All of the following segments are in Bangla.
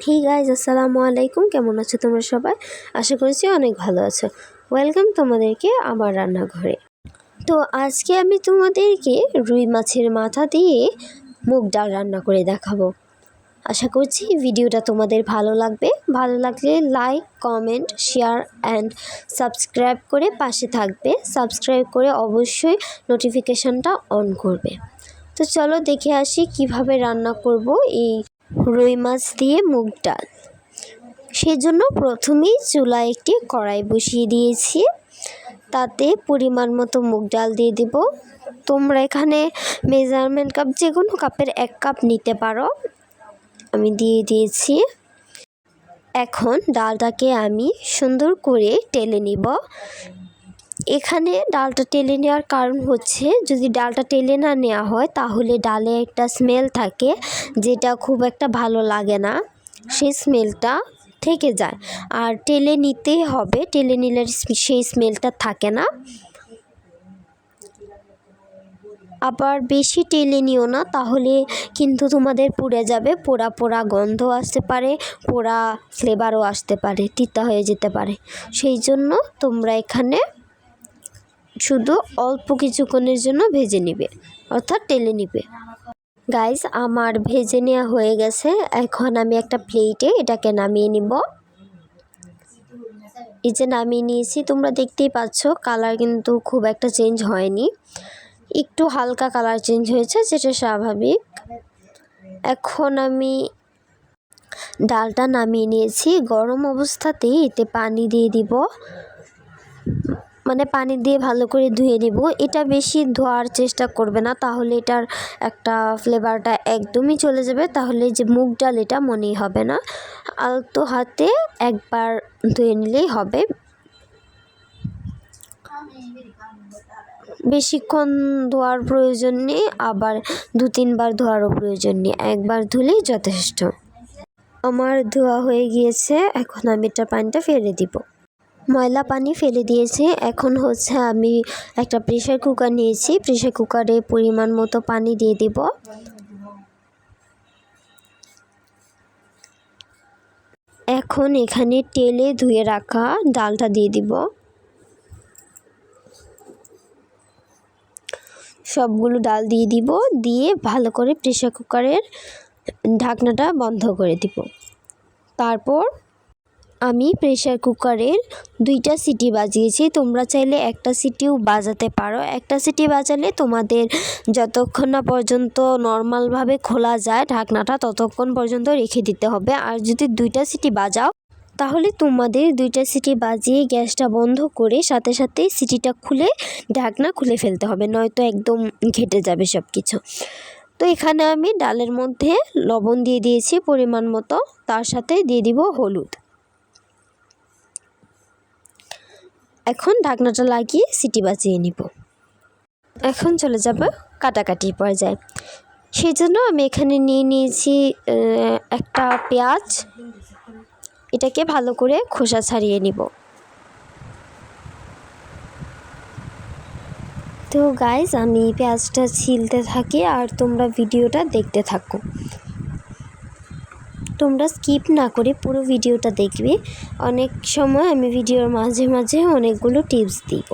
হি গাইজ আসসালামু আলাইকুম। কেমন আছো তোমরা সবাই? আশা করছি অনেক ভালো আছো। ওয়েলকাম তোমাদেরকে আমার রান্নাঘরে। তো আজকে আমি তোমাদেরকে রুই মাছের মাথা দিয়ে মুগ ডাল রান্না করে দেখাবো। আশা করছি ভিডিওটা তোমাদের ভালো লাগবে। ভালো লাগলে like comment share and subscribe করে পাশে থাকবে। সাবস্ক্রাইব করে অবশ্যই নোটিফিকেশানটা অন করবে। তো চলো দেখে আসি কীভাবে রান্না করব এই রুই মাছ দিয়ে মুগ ডাল। সেজন্য প্রথমেই চুলায় একটি কড়াই বসিয়ে দিয়েছি। তাতে পরিমাণ মতো মুগ ডাল দিয়ে দেব। তোমরা এখানে মেজারমেন্ট কাপ যে কোনো কাপের এক কাপ নিতে পারো। আমি দিয়ে দিয়েছি। এখন ডালটাকে আমি সুন্দর করে টেলে নিব। এখানে ডালটা টেলে নেওয়ার কারণ হচ্ছে যদি ডালটা টেলে না নেওয়া হয় তাহলে ডালে একটা স্মেল থাকে যেটা খুব একটা ভালো লাগে না। সেই স্মেলটা থেকে যায়। আর টেলে নিতেই হবে, টেলে নিলে সেই স্মেলটা থাকে না। আবার বেশি টেলে নিও না, তাহলে কিন্তু তোমাদের পুড়ে যাবে, পোড়া পোড়া গন্ধ আসতে পারে, পোড়া ফ্লেভারও আসতে পারে, তিতা হয়ে যেতে পারে। সেই জন্য তোমরা এখানে শুধু অল্প কিছুক্ষণের জন্য ভেজে নিবে, অর্থাৎ টেলে নিবে। গাইস আমার ভেজে নেওয়া হয়ে গেছে। এখন আমি একটা প্লেটে এটাকে নামিয়ে নিব। এই যে নামিয়ে নিয়েছি, তোমরা দেখতেই পাচ্ছ কালার কিন্তু খুব একটা চেঞ্জ হয়নি। একটু হালকা কালার চেঞ্জ হয়েছে, যেটা স্বাভাবিক। এখন আমি ডালটা নামিয়ে নিয়েছি। গরম অবস্থাতেই এতে পানি দিয়ে দিব। মানে পানি দিয়ে ভালো করে ধুয়ে নিব। এটা বেশি ধোয়ার চেষ্টা করবে না, তাহলে এটার একটা ফ্লেভারটা একদমই চলে যাবে, তাহলে যে মুগ ডাল, এটা মনেই হবে না। আলতো হাতে একবার ধুয়ে নিলেই হবে। বেশিক্ষণ ধোয়ার প্রয়োজন নেই, আবার দু তিনবার ধোয়ারও প্রয়োজন নেই, একবার ধুলেই যথেষ্ট। আমার ধোয়া হয়ে গিয়েছে, এখন আমি এটা পানিটা ফেলে দিব। ময়লা পানি ফেলে দিয়েছি। এখন হচ্ছে আমি একটা প্রেশার কুকার নিয়েছি। প্রেশার কুকারে পরিমাণ মতো পানি দিয়ে দিব। এখন এখানে তেলে ধুয়ে রাখা ডালটা দিয়ে দিব। সবগুলো ডাল দিয়ে দিব। দিয়ে ভালো করে প্রেশার কুকারের ঢাকনাটা বন্ধ করে দিব। তারপর আমি প্রেশার কুকারের দুইটা সিটি বাজিয়েছি। তোমরা চাইলে একটা সিটিও বাজাতে পারো। একটা সিটি বাজালে তোমাদের যতক্ষণ না পর্যন্ত নর্মালভাবে খোলা যায় ঢাকনাটা, ততক্ষণ পর্যন্ত রেখে দিতে হবে। আর যদি দুইটা সিটি বাজাও, তাহলে তোমাদের দুইটা সিটি বাজিয়ে গ্যাসটা বন্ধ করে সাথে সাথে সিটিটা খুলে, ঢাকনা খুলে ফেলতে হবে, নয়তো একদম ঘেটে যাবে সব কিছু তো এখানে আমি ডালের মধ্যে লবণ দিয়ে দিয়েছি পরিমাণ মতো। তার সাথে দিয়ে দিব হলুদ। এখন ঢাকনাটা লাগিয়ে সিটি বাজিয়ে নিব। এখন চলে যাব কাটাকাটির পর্যায়ে। সেই জন্য আমি এখানে নিয়ে নিয়েছি একটা পেঁয়াজ। এটাকে ভালো করে খোসা ছাড়িয়ে নিব। তো গাইজ আমি পেঁয়াজটা ছিলতে থাকি আর তোমরা ভিডিওটা দেখতে থাকো। তোমরা স্কিপ না করে পুরো ভিডিওটা দেখবে। অনেক সময় আমি ভিডিওর মাঝে মাঝে অনেকগুলো টিপস দিব।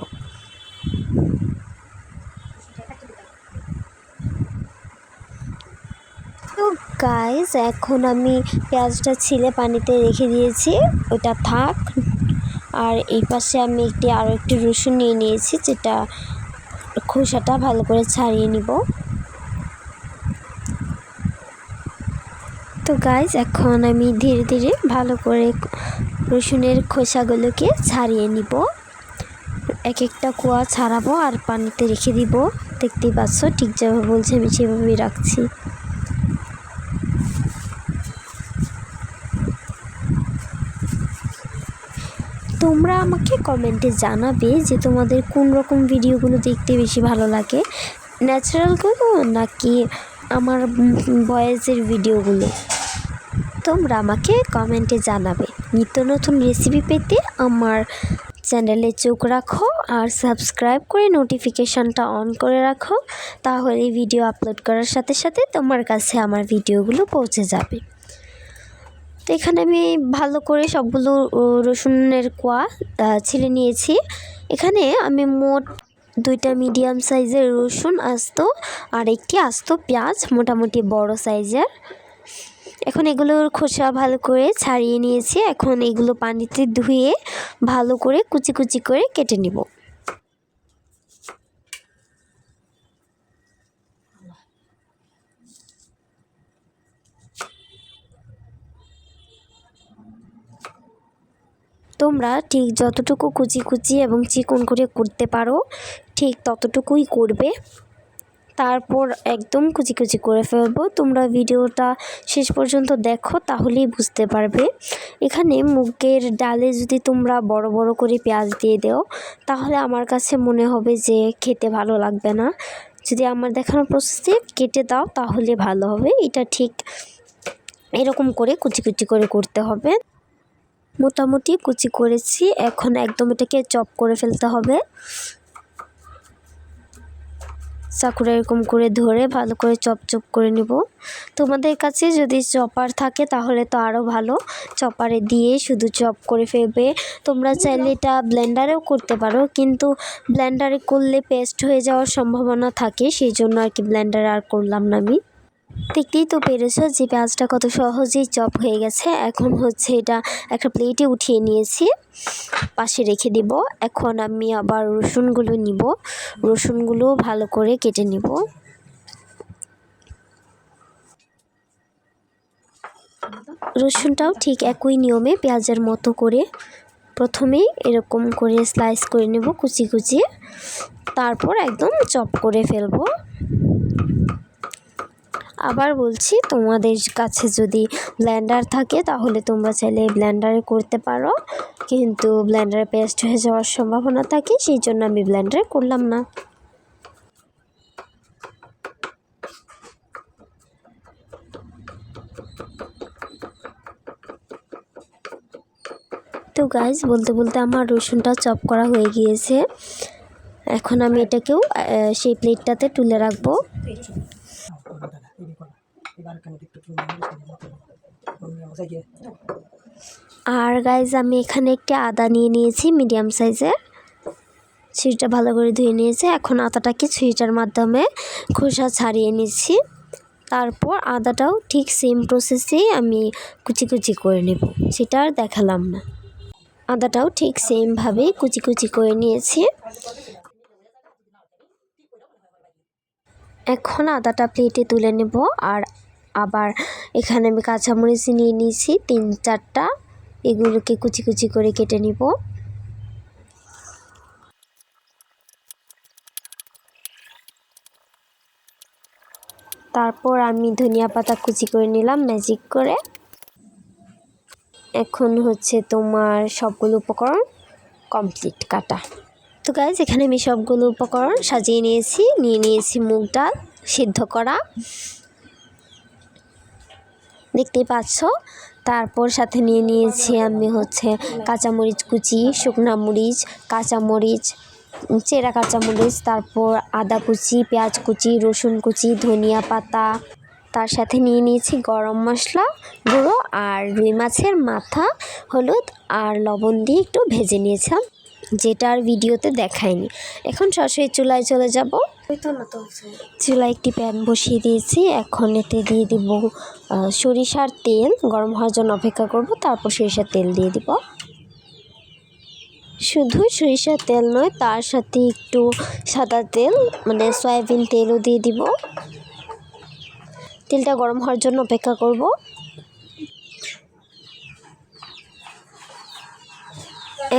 তো গাইজ এখন আমি পেঁয়াজটা ছিলে পানিতে রেখে দিয়েছি, ওটা থাক। আর এই পাশে আমি একটি আরও একটি রসুন নিয়ে নিয়েছি, যেটা খোসাটা ভালো করে ছাড়িয়ে নিব। গাইজ এখন আমি ধীরে ধীরে ভালো করে রসুনের খোসাগুলোকে ছাড়িয়ে নিব। এক একটা কুয়া ছাড়াবো আর পানিতে রেখে দিব। দেখতেই পাচ্ছ, ঠিক যেভাবে বলছে, আমি সেভাবেই রাখছি। তোমরা আমাকে কমেন্টে জানাবে যে তোমাদের কোন রকম ভিডিওগুলো দেখতে বেশি ভালো লাগে ন্যাচারালগুলো নাকি আমার ভয়েসের ভিডিওগুলো? তোমরা আমাকে কমেন্টে জানাবে। নিত্য নতুন রেসিপি পেতে আমার চ্যানেলে চোখ রাখো আর সাবস্ক্রাইব করে নোটিফিকেশানটা অন করে রাখো, তাহলে ভিডিও আপলোড করার সাথে সাথে তোমার কাছে আমার ভিডিওগুলো পৌঁছে যাবে। তো এখানে আমি ভালো করে সবগুলো রসুনের কোয়া ছিলে নিয়েছি। এখানে আমি মোট দুইটা মিডিয়াম সাইজের রসুন, আস্ত আর একটি আস্ত পেঁয়াজ, মোটামুটি বড় সাইজের এখন এগুলোর খোসা ভালো করে ছাড়িয়ে নিয়েছি। এখন এগুলো পানিতে ধুয়ে ভালো করে কুচি কুচি করে কেটে নিব। তোমরা ঠিক যতটুকু কুচি কুচি এবং চিকন করে করতে পারো, ঠিক ততটুকুই করবে। তারপর একদম কুচি কুচি করে ফেলব। তোমরা ভিডিওটা শেষ পর্যন্ত দেখো, তাহলেই বুঝতে পারবে। এখানে মুগের ডালে যদি তোমরা বড় বড় করে পেঁয়াজ দিয়ে দাও, তাহলে আমার কাছে মনে হবে যে খেতে ভালো লাগবে না। যদি আমার দেখানো প্রসেসে কেটে দাও, তাহলে ভালো হবে। এটা ঠিক এরকম করে কুচি কুচি করে করতে হবে। মোটামুটি কুচি করেছি। এখন একদম এটাকে চপ করে ফেলতে হবে। চাকুরা এরকম করে ধরে ভালো করে চপচপ চপ করে নেব। তোমাদের কাছে যদি চপার থাকে তাহলে তো আরও ভালো। চপারে দিয়ে শুধু চপ করে ফেলবে। তোমরা চাইলে এটা ব্ল্যান্ডারেও করতে পারো, কিন্তু ব্ল্যান্ডারে করলে পেস্ট হয়ে যাওয়ার সম্ভাবনা থাকে, সেই জন্য আর কি ব্লেন্ডারে আর করলাম না আমি। দেখতেই তো পেরেছ যে পেঁয়াজটা কত সহজেই চপ হয়ে গেছে। এখন হচ্ছে এটা একটা প্লেটে উঠিয়ে নিয়েছি। পাশে রেখে দিব। এখন আমি আবার রসুনগুলো নিব। রসুনগুলো ভালো করে কেটে নিব। রসুনটাও ঠিক একই নিয়মে পেঁয়াজের মতো করে প্রথমে এরকম করে স্লাইস করে নেব কুচি কুচি। তারপর একদম চপ করে ফেলব। আবার বলছি, তোমাদের কাছে যদি ব্ল্যান্ডার থাকে, তাহলে তোমরা চাইলে ব্ল্যান্ডারে করতে পারো। কিন্তু ব্ল্যান্ডারে পেস্ট হয়ে যাওয়ার সম্ভাবনা থাকে, সেই জন্য আমি ব্ল্যান্ডারে করলাম না। তো গাইজ বলতে বলতে আমার রসুনটা চপ করা হয়ে গিয়েছে। এখন আমি এটাকেও সেই প্লেটটাতে তুলে রাখব। আর গাইজ আমি এখানে একটি আদা নিয়ে নিয়েছি মিডিয়াম সাইজের ছুরিটা ভালো করে ধুয়ে নিয়েছি। এখন আদাটাকে ছুরিটার মাধ্যমে খোসা ছাড়িয়ে নিচ্ছি। তারপর আদাটাও ঠিক সেম প্রসেসে আমি কুচি কুচি করে নেব। সেটা আর দেখালাম না। আদাটাও ঠিক সেমভাবেই কুচি কুচি করে নিয়েছি। এখন আদাটা প্লেটে তুলে নেব। আর আবার এখানে আমি কাঁচামরিচ নিয়ে নিয়েছি, তিন চারটা। এগুলোকে কুচি কুচি করে কেটে নিব। তারপর আমি ধনিয়া পাতা কুচি করে নিলাম ম্যাজিক করে। এখন হচ্ছে তোমার সবগুলো উপকরণ কমপ্লিট কাটা। তো গাইজ এখানে আমি সবগুলো উপকরণ সাজিয়ে নিয়েছি। নিয়ে নিয়েছি মুগ ডাল, সিদ্ধ করা। দেখতেই পাচ্ছ। তারপর সাথে নিয়ে নিয়েছি আমি হচ্ছে কাঁচামরিচ কুচি, শুকনা মরিচ, কাঁচামরিচ চেরা কাঁচামরিচ, তারপর আদা কুচি, পেঁয়াজ কুচি, রসুন কুচি, ধনিয়া পাতা। তার সাথে নিয়ে নিয়েছি গরম মশলা গুঁড়ো আর রুই মাছের মাথা, হলুদ আর লবণ দিয়ে একটু ভেজে নিয়েছিলাম, যেটা আর ভিডিওতে দেখায়নি এখন সরাসরি চুলায় চলে যাব। চুলায় একটি প্যান বসিয়ে দিয়েছি। এখন এতে দিয়ে দিব সরিষার তেল। গরম হওয়ার জন্য অপেক্ষা করব, তারপর সরিষার তেল দিয়ে দিব। শুধু সরিষার তেল নয়, তার সাথে একটু সাদা তেল মানে সয়াবিন তেলও দিয়ে দিব। তেলটা গরম হওয়ার জন্য অপেক্ষা করব।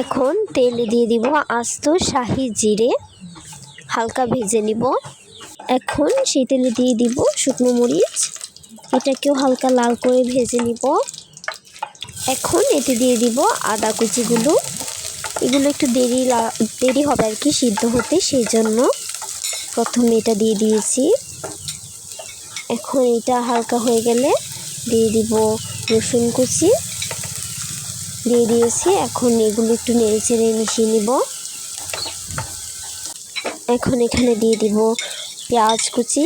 এখন তেল দিয়ে দিব আস্ত শাহি জিরে। হালকা ভেজে নিব। এখন সেই তেলে দিয়ে দিব শুকনো মরিচ। এটাকেও হালকা লাল করে ভেজে নিব। এখন এতে দিয়ে দিব আদা কুচিগুলো। এগুলো একটু দেরি দেরি হবে আর কি সিদ্ধ হতে সেই জন্য প্রথমে এটা দিয়ে দিয়েছি। এখন এটা হালকা হয়ে গেলে দিয়ে দিব রসুন কুচি। দিয়ে দিয়েছি, এখন এগুলো একটু নেড়ে চেড়ে মিশিয়ে নিব। এখন এখানে দিয়ে দিব পেঁয়াজ কুচি।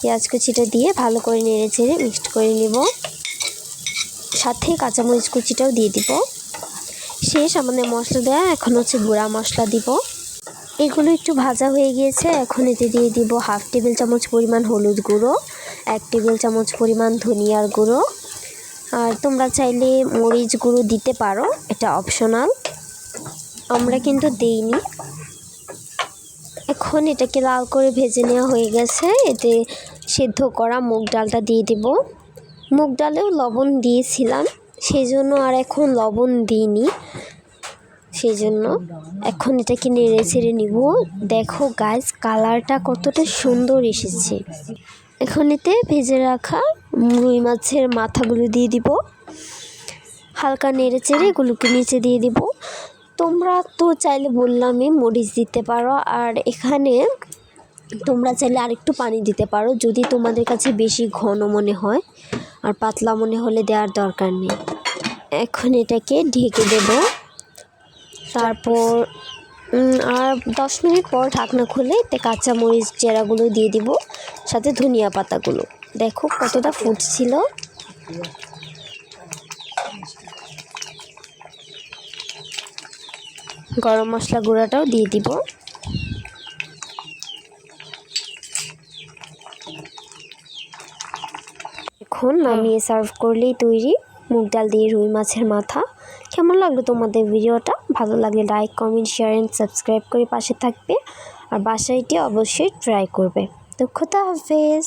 পেঁয়াজ কুচিটা দিয়ে ভালো করে নেড়ে চেড়ে মিক্সড করে নেব। সাথে কাঁচামরিচ কুচিটাও দিয়ে দিব। শেষ আমাদের মশলা দেওয়া এখন হচ্ছে গুঁড়া মশলা দিব। এগুলো একটু ভাজা হয়ে গিয়েছে, এখন এতে দিয়ে দিব হাফ টেবিল চামচ পরিমাণ হলুদ গুঁড়ো, এক টেবিল চামচ পরিমাণ ধনিয়ার গুঁড়ো। আর তোমরা চাইলে মরিচ গুঁড়ো দিতে পারো, এটা অপশনাল আমরা কিন্তু দেইনি। এখন এটাকে লাল করে ভেজে নেওয়া হয়ে গেছে। এতে সেদ্ধ করা মুগ ডালটা দিয়ে দিব। মুগ ডালেও লবণ দিয়েছিলাম সেই জন্য আর এখন লবণ দিইনি। সেই জন্য এখন এটাকে নেড়ে ছেড়ে নিব। দেখো গাছ কালারটা কতটা সুন্দর এসেছে। এখন এতে ভেজে রাখা রুই মাছের মাথাগুলো দিয়ে দিব। হালকা নেড়ে চেড়ে এগুলোকে নিচে দিয়ে দিব। তোমরা তো চাইলে বললামই মরিচ দিতে পারো, আর এখানে তোমরা চাইলে আরেকটু পানি দিতে পারো, যদি তোমাদের কাছে বেশি ঘন মনে হয়, আর পাতলা মনে হলে দেওয়ার দরকার নেই। এখন এটাকে ঢেকে দেব। তারপর আর দশ মিনিট পর ঢাকনা খুলে এতে কাঁচা মরিচ চেরাগুলো দিয়ে দিব, সাথে ধনিয়া পাতাগুলো। দেখো কতটা ফুটছিল। গরম মশলা গুঁড়াটাও দিয়ে দিব। এখন নামিয়ে সার্ভ করলেই তৈরি। মুগ ডাল দিয়ে রুই মাছের মাথা। কেমন লাগল তোমাদের ভিডিওটা? ভালো লাগলে like comment share and subscribe করে পাশে থাকবে। আর বাসায়টি অবশ্যই ট্রাই করবে। তো খোদা হাফেজ।